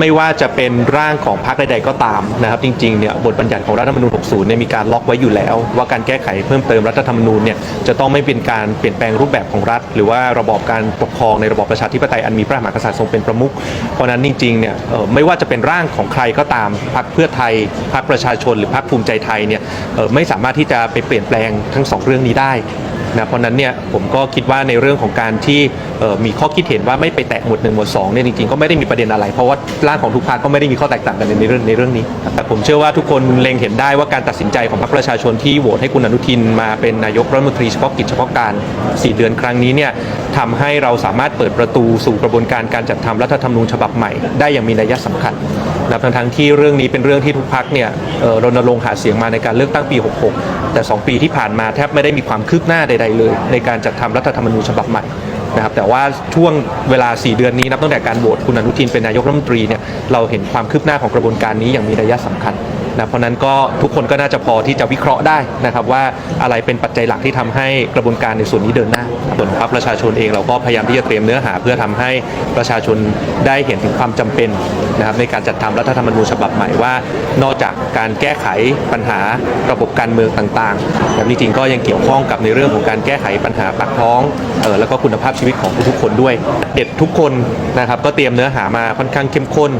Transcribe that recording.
ไม่ว่าจะเป็นร่างของพรรคใดๆก็ตามนะครับ จริงๆเนี่ยบทบัญญัติของรัฐธรรมนูญ 60 เนี่ยมีการล็อกไว้อยู่แล้ว ว่าการแก้ไขเพิ่มเติมรัฐธรรมนูญเนี่ยจะต้องไม่เป็นการเปลี่ยนแปลงรูปแบบของรัฐ หรือว่าระบอบการปกครองในระบอบประชาธิปไตยอันมีพระมหากษัตริย์ทรงเป็นประมุขเพราะนั้นจริงๆเนี่ยไม่ว่าจะเป็นร่างของใครก็ตามพรรคเพื่อไทยพรรคประชาชน หรือพรรคภูมิใจไทยเนี่ยไม่สามารถที่จะไปเปลี่ยนแปลงทั้งสองเรื่องนี้ได้ นะเพราะนั้นเนี่ยผมก็คิดว่าในเรื่องของการที่มีข้อคิดเห็นว่าไม่ไปแตะหมวดหนึ่งหมวดสองเนี่ยจริงๆก็ไม่ได้มีประเด็นอะไร เพราะว่าร่างของทุกพรรคก็ไม่ได้มีข้อแตกต่างกันในเรื่องในเรื่องนี้ แต่ผมเชื่อว่าทุกคนเล็งเห็นได้ว่าการตัดสินใจของพรรคประชาชนที่โหวตให้คุณอนุทินมาเป็นนายกรัฐมนตรีเฉพาะกิจเฉพาะการ 4 เดือนครั้งนี้เนี่ย ทำให้เราสามารถเปิดประตูสู่กระบวนการการจัดทำรัฐธรรมนูญฉบับใหม่ได้อย่างมีนัยสำคัญนะครับทั้งที่เรื่องนี้เป็นเรื่องที่ทุกพรรคเนี่ยรณรงค์หาเสียงมาในการเลือกตั้งปี 66 แต่ 2 ปีที่ผ่านมาแทบไม่ได้มีความคืบหน้าใด ๆ เลย ในการจัดทำรัฐธรรมนูญฉบับใหม่นะครับแต่ว่าช่วงเวลา 4 เดือนนี้นับตั้งแต่การโหวตคุณอนุทินเป็นนายกรัฐมนตรีเนี่ยเราเห็นความคืบหน้าของกระบวนการนี้อย่างมีนัยสำคัญ นะเพราะนั้นก็ทุกคนก็น่าจะพอที่จะวิเคราะห์ได้นะครับว่าอะไรเป็นปัจจัยหลักที่ทำให้กระบวนการในส่วนนี้เดินหน้าส่วนพรรคประชาชนเองเราก็พยายามที่จะเตรียมเนื้อหา เพื่อทำให้ประชาชนได้เห็นถึงความจำเป็นนะครับในการจัดทำรัฐธรรมนูญฉบับใหม่ว่า นอกจากการแก้ไขปัญหาระบบการเมืองต่างๆแบบนี้จริงก็ยังเกี่ยวข้องกับในเรื่องของการแก้ไขปัญหาปากท้องเออแล้วก็คุณภาพชีวิตของทุกๆคนด้วย เด็ดทุกคนนะครับก็เตรียมเนื้อหามาค่อนข้างเข้มข้น